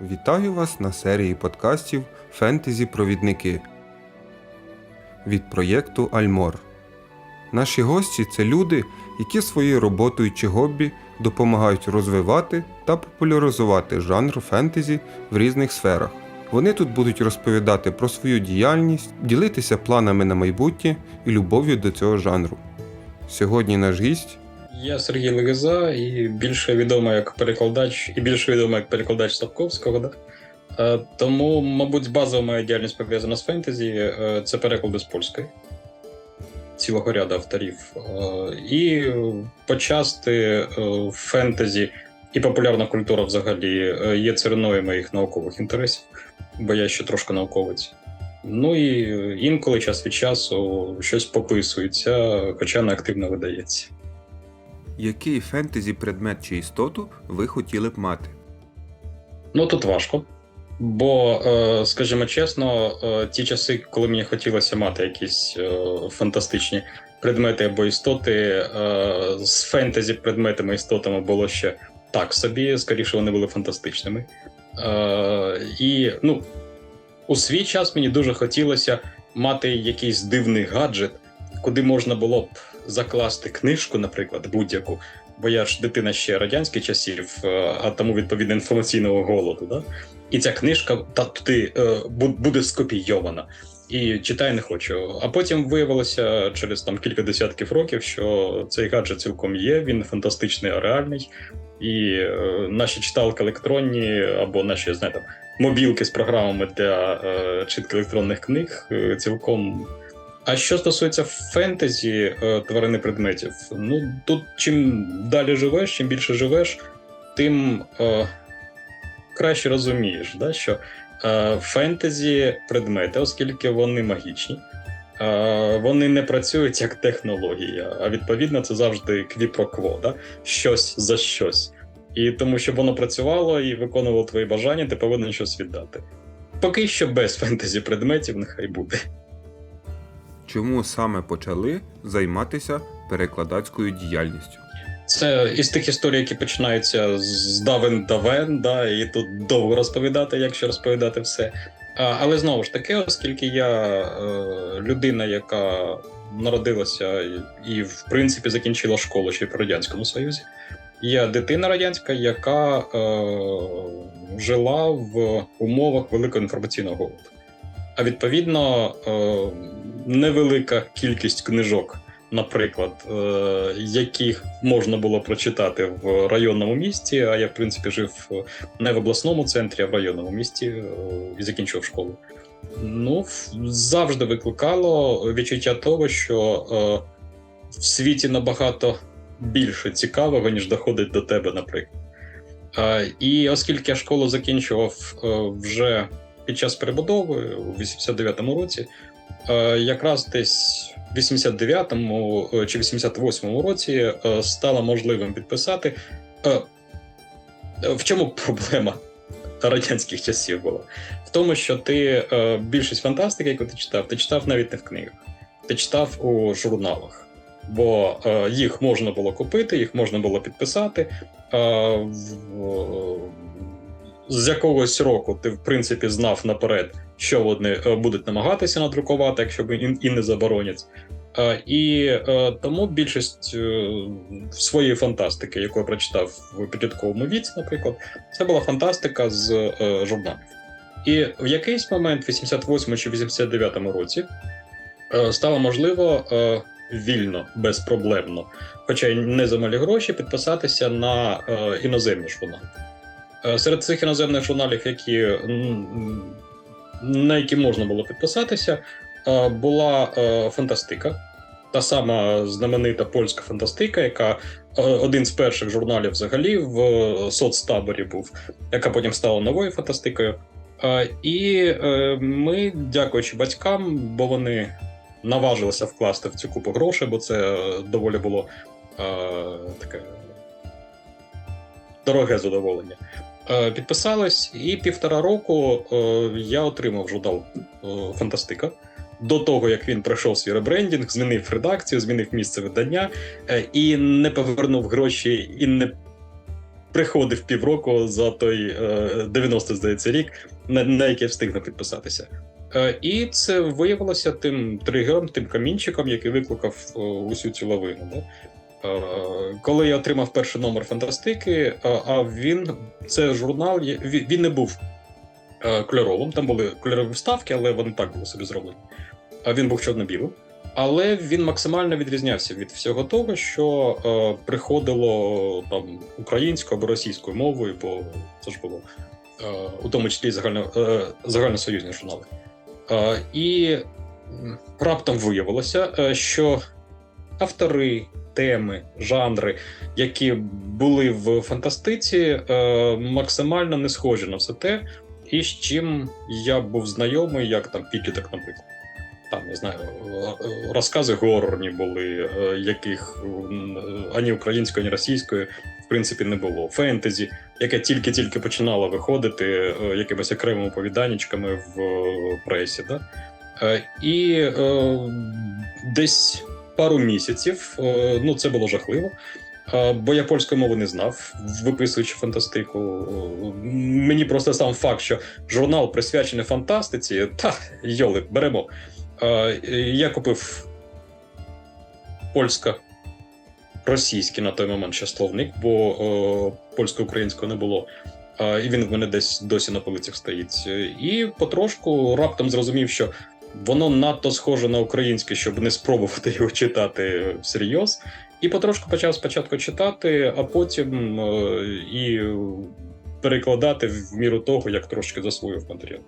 Вітаю вас на серії подкастів Фентезі-провідники від проєкту Альмор. Наші гості це люди, які своєю роботою чи хобі допомагають розвивати та популяризувати жанр фентезі в різних сферах. Вони тут будуть розповідати про свою діяльність, ділитися планами на майбутнє і любов'ю до цього жанру. Сьогодні наш гість Я Сергій Легеза, і більше відомо як перекладач, і більше відомо як перекладач Сапковського. Да? Е, Тому, мабуть, базова моя діяльність пов'язана з фентезі. е, Це переклади з польської цілого ряду авторів. Е, І почасти е, фентезі і популярна культура взагалі е, є цариною моїх наукових інтересів, бо я ще трошки науковець. Ну і інколи час від часу щось пописується, хоча не активно видається. Який фентезі предмет чи істоту ви хотіли б мати? Ну тут важко. Бо, е, скажімо чесно, е, ті часи, коли мені хотілося мати якісь е, фантастичні предмети або істоти, з фентезі предметами істотами було ще так собі, скоріше вони були фантастичними. І ну, у свій час мені дуже хотілося мати якийсь дивний гаджет, куди можна було б закласти книжку, наприклад, будь-яку. Бо я ж дитина ще радянських часів, е, а тому відповідно інформаційного голоду. Да? І ця книжка та туди е, буде скопійована. І читаю не хочу. А потім виявилося через там кілька десятків років, що цей гаджет цілком є, він фантастичний, а реальний. І е, наші читалки електронні або наші знаєте, мобілки з програмами для е, читки електронних книг е, цілком. А що стосується фентезі е, тварини предметів, ну тут чим далі живеш, чим більше живеш, тим е, краще розумієш, да, що е, фентезі предмети, оскільки вони магічні, е, вони не працюють як технологія, а відповідно це завжди квіпрокво, да? щось за щось. І тому, щоб воно працювало і виконувало твої бажання, ти повинен щось віддати. Поки що без фентезі предметів, нехай буде. Чому саме почали займатися перекладацькою діяльністю? Це із тих історій, які починаються з давен давен, да, і тут довго розповідати, якщо розповідати все. Але знову ж таки, оскільки я е, людина, яка народилася і, в принципі, закінчила школу ще в Радянському Союзі, я дитина радянська, яка е, жила в умовах великого інформаційного голоду. А відповідно, е, невелика кількість книжок наприклад, е, яких можна було прочитати в районному місті. А я, в принципі, жив не в обласному центрі, а в районному місті е, і закінчив школу. Ну, завжди викликало відчуття того, що е, в світі набагато більше цікавого, ніж доходить до тебе, наприклад. Е, І оскільки я школу закінчував е, вже під час перебудови у 89-му році, е, якраз десь в 89-му е, чи 88-му році е, стало можливим підписати. В чому проблема радянських часів була? В тому, що ти більшість фантастики, яку ти читав, ти читав навіть не в книгах, ти читав у журналах. Бо їх можна було купити, їх можна було підписати. З якогось року ти, в принципі, знав наперед, що вони е, будуть намагатися надрукувати, якщо б і, не заборонять. Е, І е, тому більшість своєї фантастики, яку я прочитав в підлітковому віці, наприклад, це була фантастика з журналів. І в якийсь момент, в 88 чи 89 році, стало можливо вільно, безпроблемно, хоча й не за малі гроші, підписатися на іноземні журнали. Е, Серед цих іноземних журналів, які, на які можна було підписатися, е, була е, фантастика. Та сама знаменита польська фантастика, яка один з перших журналів взагалі в соцтаборі був, яка потім стала новою фантастикою. І ми, дякуючи батькам, бо вони наважилися вкласти в цю купу грошей, бо це доволі було таке дороге задоволення. Е, Підписались, і півтора року е, я отримав журнал е, Фантастика. До того як він пройшов свій ребрендінг, змінив редакцію, змінив місце видання і не повернув гроші, і не приходив півроку за той е, 90, здається, рік, на, на який я встиг не підписатися. І це виявилося тим тригером, тим камінчиком, який викликав усю цю лавину. Да? Е, Коли я отримав перший номер фантастики, е, а він це журнал, він не був е, кольоровим, там були кольорові вставки, але вони так були собі зроблені. Він був чорно-білим. Але він максимально відрізнявся від всього того, що е, приходило там українською або російською мовою, бо це ж було е, у тому числі загально, е, загальносоюзні журнали. Е, і раптом виявилося, що автори, теми, жанри, які були в фантастиці, е, максимально не схожі на все те, і з чим я був знайомий, як там підліток, наприклад. Там, не знаю, е, розкази горорні були, е, яких ані українською, ані російською, в принципі, не було. Фентезі, яке тільки-тільки починало виходити якимись окремими оповіданнячками в пресі. Да? І десь пару місяців, е, ну це було жахливо. е, Бо я польської мови не знав, виписуючи фантастику. Е, Мені просто сам факт, що журнал присвячений фантастиці, та йоли, беремо. Я купив польсько-російський на той момент ще словник, бо польсько-українського не було. І він в мене десь досі на полицях стоїть. І потрошку раптом зрозумів, що воно надто схоже на українське, щоб не спробувати його читати всерйоз. І потрошку почав спочатку читати, а потім е, і перекладати в міру того, як трошки засвоїв матеріал.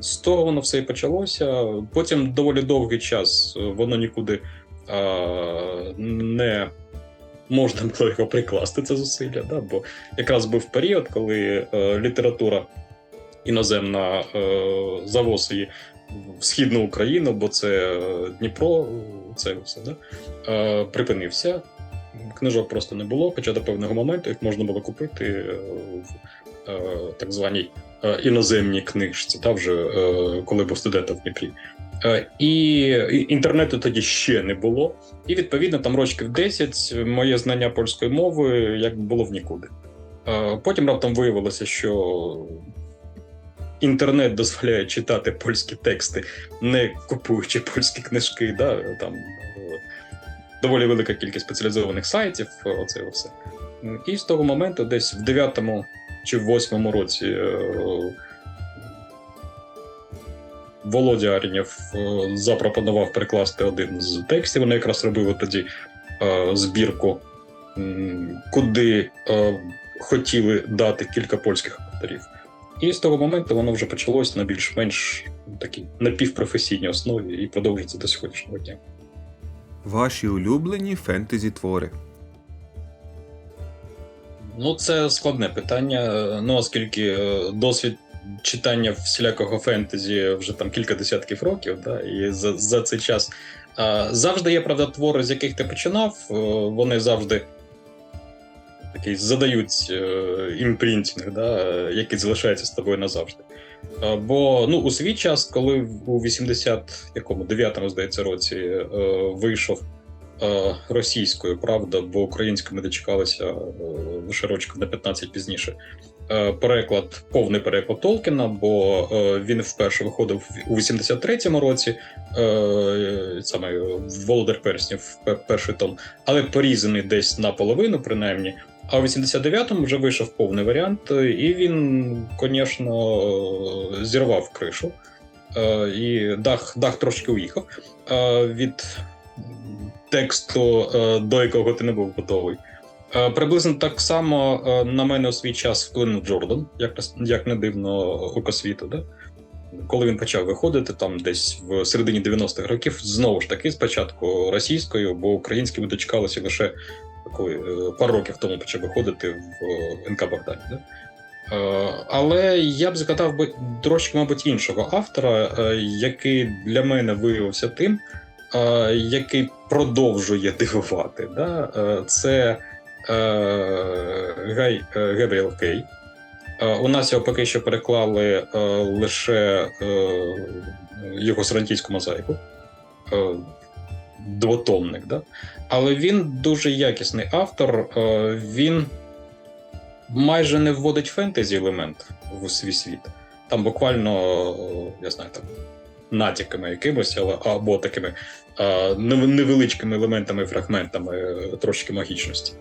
З того воно все і почалося. Потім доволі довгий час е, воно нікуди е, не можна було його прикласти, це зусилля. Да? Бо якраз був період, коли е, література іноземна е, завоз її в східну Україну, бо це е, Дніпро, це все да? е, припинився. Книжок просто не було, хоча до певного моменту їх можна було купити е, в е, так званій е, іноземній книжці, та вже е, коли був студентом в Дніпрі. Е, І інтернету тоді ще не було. І відповідно там років 10 моє знання польської мови як було в нікуди. Е, Потім раптом виявилося, що інтернет дозволяє читати польські тексти, не купуючи польські книжки. Да? Там доволі велика кількість спеціалізованих сайтів, е, оце все. І з того моменту, десь в 9 чи в 8 році. е, Володя Арінєв е, запропонував перекласти один з текстів. Вони якраз робили тоді збірку, куди хотіли дати кілька польських авторів. І з того моменту воно вже почалось на більш-менш такій напівпрофесійній основі і продовжується до сьогоднішнього дня. Ваші улюблені фентезі твори. Ну, це складне питання. Ну, оскільки е, досвід читання всілякого фентезі вже там кілька десятків років, да, і за, за цей час завжди є, правда, твори, з яких ти починав, е, вони завжди такий задають е, да, е, який залишається з тобою назавжди. Е, Бо ну, у свій час, коли у 89-му, здається, році е, вийшов е, російською, правда, бо українською ми дочекалися е, лише рочків на 15 пізніше. Е, Переклад, повний переклад Толкіна, бо е, він вперше виходив у 83-му році, е, саме Володар Перснів, пе- перший том, але порізаний десь наполовину, принаймні. А у 89-му вже вийшов повний варіант, і він, звісно, е, зірвав кришу. Е, І дах, дах трошки уїхав е, від тексту, до якого ти не був готовий. Приблизно так само на мене у свій час вплинув Джордан, як, як не дивно окосвіту. Да? Коли він почав виходити, там десь в середині 90-х років, знову ж таки, спочатку російською, бо українською дочекалося лише коли е, пару років тому почав виходити в е, НК Богдані. Да? Е, Але я б згадав би трошки, мабуть, іншого автора, який для мене виявився тим, який продовжує дивувати. Да? Це Гай Гебріел Кей. У нас його поки що переклали лише його сарантійську мозаїку. Двотомник, да? але він дуже якісний автор. е, Він майже не вводить фентезі елемент в свій світ. Там буквально, е, я знаю, там натяками якимось, або такими е, невеличкими елементами, фрагментами трошки магічності.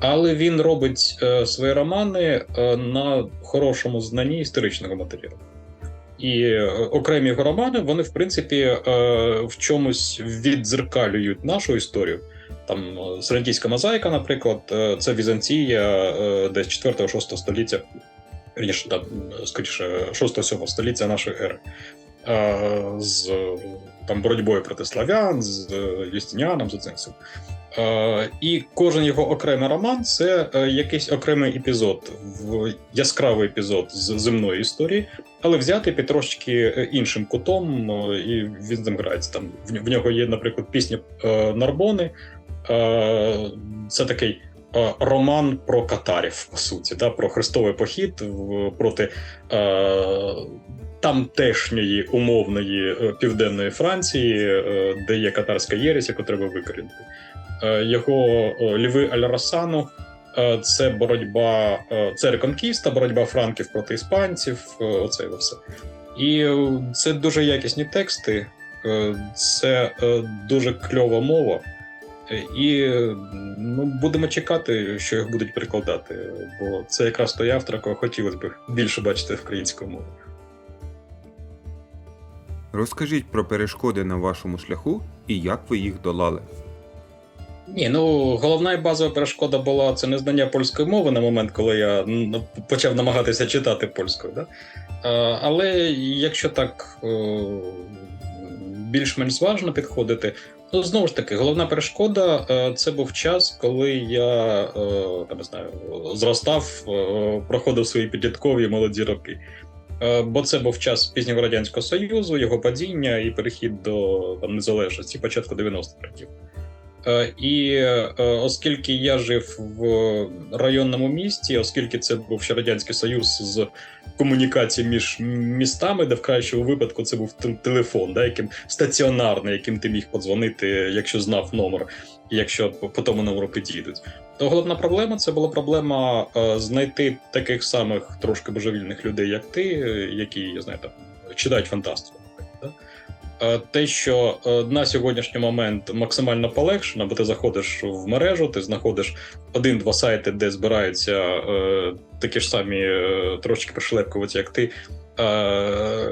Але він робить свої романи на хорошому знанні історичного матеріалу. І е, окремі його романи, вони, в принципі, е, в чомусь віддзеркалюють нашу історію. Там е, Серентійська мозаїка, наприклад, це Візантія десь 4-6 століття, вірніше, там, скоріше, 6-7 століття нашої ери. З там, боротьбою проти славян, з Юстиніаном, з цим всім. Е, І кожен його окремий роман це е, якийсь окремий епізод, яскравий епізод з земної історії, але взятий трошки е, іншим кутом, е, і він з грається. Там в нього є, наприклад, пісня е, Нарбони. Е, Це такий е, роман про катарів, по суті, да, про хрестовий похід проти е, тамтешньої умовної е, південної Франції, е, де є катарська єресь, яку треба викорінити. Е, Його Льви Аль-Расану е, це боротьба, е, це реконкіста, боротьба франків проти іспанців. Оце все. І це дуже якісні тексти, це дуже кльова мова. І ну, будемо чекати, що їх будуть перекладати, бо це якраз той автор, якого хотілося б більше бачити українською мовою. Розкажіть про перешкоди на вашому шляху і як ви їх долали. Ні, ну головна і базова перешкода була це незнання польської мови на момент, коли я ну, почав намагатися читати польською. Да? Але якщо так е, більш-менш зважно підходити, то знову ж таки, головна перешкода е, це був час, коли я е, там, не знаю, зростав, проходив свої підліткові молоді роки. Бо це був час пізнього радянського союзу, його падіння і перехід до там, незалежності початку 90-х років. Е, І е, оскільки я жив в районному місті, оскільки це був ще радянський союз з комунікації між містами, де в кращому випадку це був телефон, да, яким стаціонарний, яким ти міг подзвонити, якщо знав номер, якщо по, тому номеру підійдуть. То головна проблема це була проблема е, знайти таких самих трошки божевільних людей, як ти, які там читають фантастику. Е, те, що е, на сьогоднішній момент максимально полегшено, бо ти заходиш в мережу, ти знаходиш один-два сайти, де збираються е, такі ж самі трошки пришлепкуваті, як ти.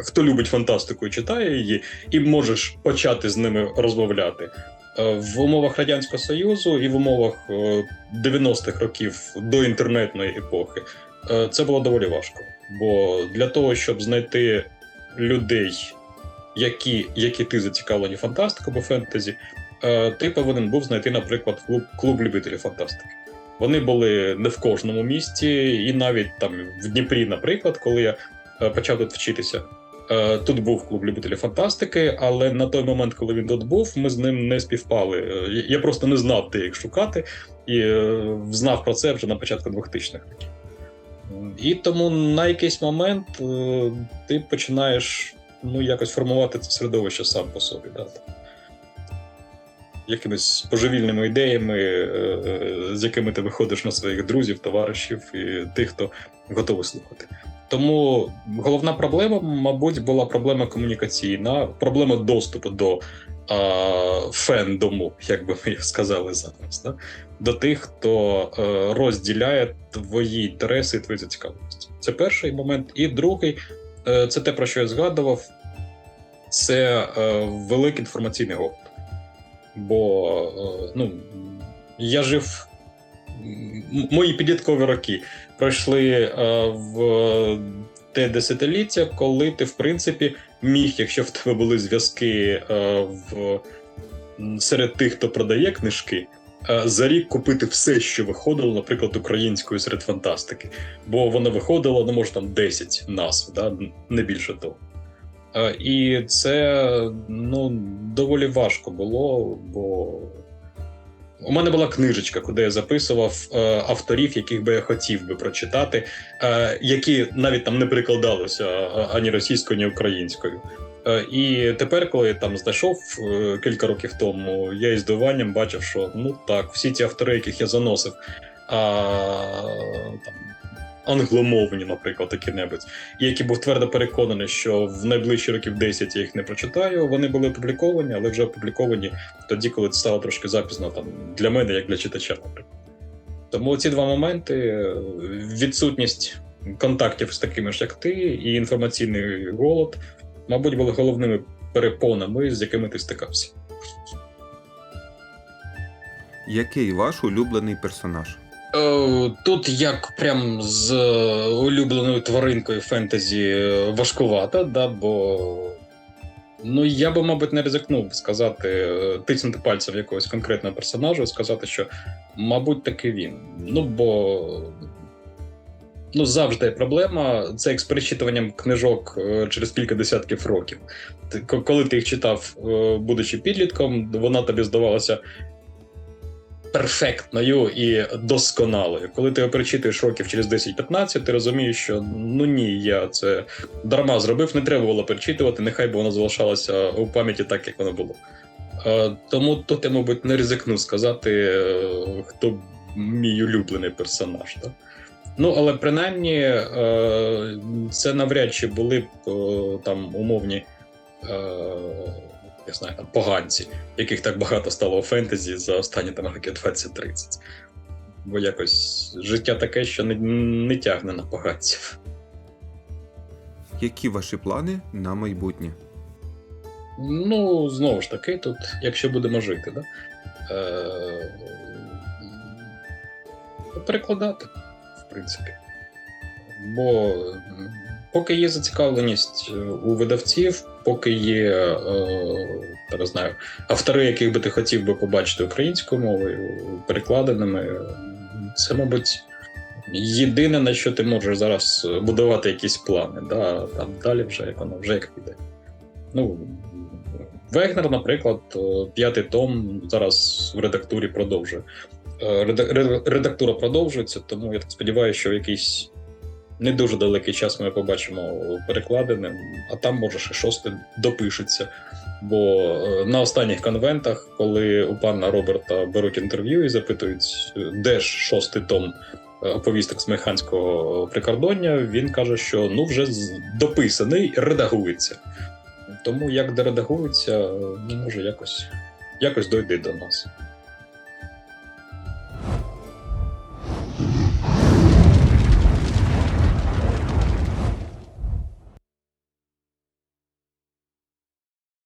Хто любить фантастику і читає її, і можеш почати з ними розмовляти. В умовах Радянського Союзу і в умовах е, 90-х років до інтернетної епохи це було доволі важко. Бо для того, щоб знайти людей, які, які ти зацікавлені фантастикою або фентезі, е, ти повинен був знайти, наприклад, клуб, клуб любителів фантастики. Вони були не в кожному місті, і навіть там в Дніпрі, наприклад, коли я е, почав тут вчитися. е, Тут був клуб любителів фантастики, але на той момент, коли він тут був, ми з ним не співпали. Я- просто не знав, де їх шукати, і знав про це вже на початку 2000-х років. І тому на якийсь момент ти починаєш ну, якось формувати це середовище сам по собі. Да? Якимись божевільними ідеями, е, е, з якими ти виходиш на своїх друзів, товаришів і тих, хто готовий слухати. Тому головна проблема, мабуть, була проблема комунікаційна, проблема доступу до а, фендому, як би ми сказали зараз, да? до тих, хто е, розділяє твої інтереси і твої зацікавленості. Це перший момент. І другий це те, про що я згадував, це е, великий інформаційний голод. Бо е, ну, я жив. Мої підліткові роки пройшли е, в те десятиліття, коли ти, в принципі, міг, якщо в тебе були зв'язки е, в, серед тих, хто продає книжки, е, за рік купити все, що виходило, наприклад, українською серед фантастики. Бо воно виходило, ну, може, там 10 назв, да? не більше того. Е, І це ну, доволі важко було, бо у мене була книжечка, куди я записував е, авторів, яких би я хотів би прочитати, е, які навіть там не прикладалися е, ані російською, ні українською. Е, і тепер, коли я там знайшов е, кілька років тому, я із здивуванням бачив, що ну так, всі ті автори, яких я заносив, а, там, англомовні, наприклад, які-небудь, які був твердо переконаний, що в найближчі років 10 я їх не прочитаю. Вони були опубліковані, але вже опубліковані тоді, коли це стало трошки запізно там для мене, як для читача, наприклад. Тому ці два моменти: відсутність контактів з такими ж, як ти, і інформаційний голод, мабуть, були головними перепонами, з якими ти стикався. Який ваш улюблений персонаж? Е, Тут як прям з е, улюбленою тваринкою фентезі е, важкувато, да, бо ну я би, мабуть, не ризикнув сказати, тиснути пальцем якогось конкретного персонажа сказати, що, мабуть, таки він. Ну, бо ну, завжди проблема. Це як з перечитуванням книжок е, через кілька десятків років. Коли ти їх читав, е, будучи підлітком, вона тобі здавалася перфектною і досконалою. Коли ти перечитуєш років через 10-15, ти розумієш, що ну ні, я це дарма зробив, не треба було перечитувати, нехай би воно залишалося у пам'яті так, як воно було. Е, тому тут я, мабуть, не ризикну сказати, хто мій улюблений персонаж. Так? Ну, але принаймні, е, це навряд чи були б е, там умовні. Е, я знаю, там поганці, яких так багато стало у фентезі за останні там роки 20-30. Бо якось життя таке, що не, не тягне на поганців. Які ваші плани на майбутнє? Ну, знову ж таки, тут, якщо будемо жити, да? е- перекладати, принципі. Бо поки є зацікавленість е, у видавців, поки є е, не знаю, автори, яких би ти хотів би побачити українською мовою, перекладеними, це, мабуть, єдине, на що ти можеш зараз будувати якісь плани. Да? Там далі вже як воно вже як піде. Ну, Вегнер, наприклад, е, п'ятий том зараз в редактурі продовжує. Е, Редактура продовжується, тому я так сподіваюся, що в якийсь не дуже далекий час ми побачимо перекладеним, а там може ще шостий допишеться. Бо е, на останніх конвентах, коли у пана Роберта беруть інтерв'ю і запитують, е, де ж шостий том оповісток з механського прикордоння, він каже, що ну вже дописаний, редагується. Тому як доредагується, ну може якось, якось дойде до нас.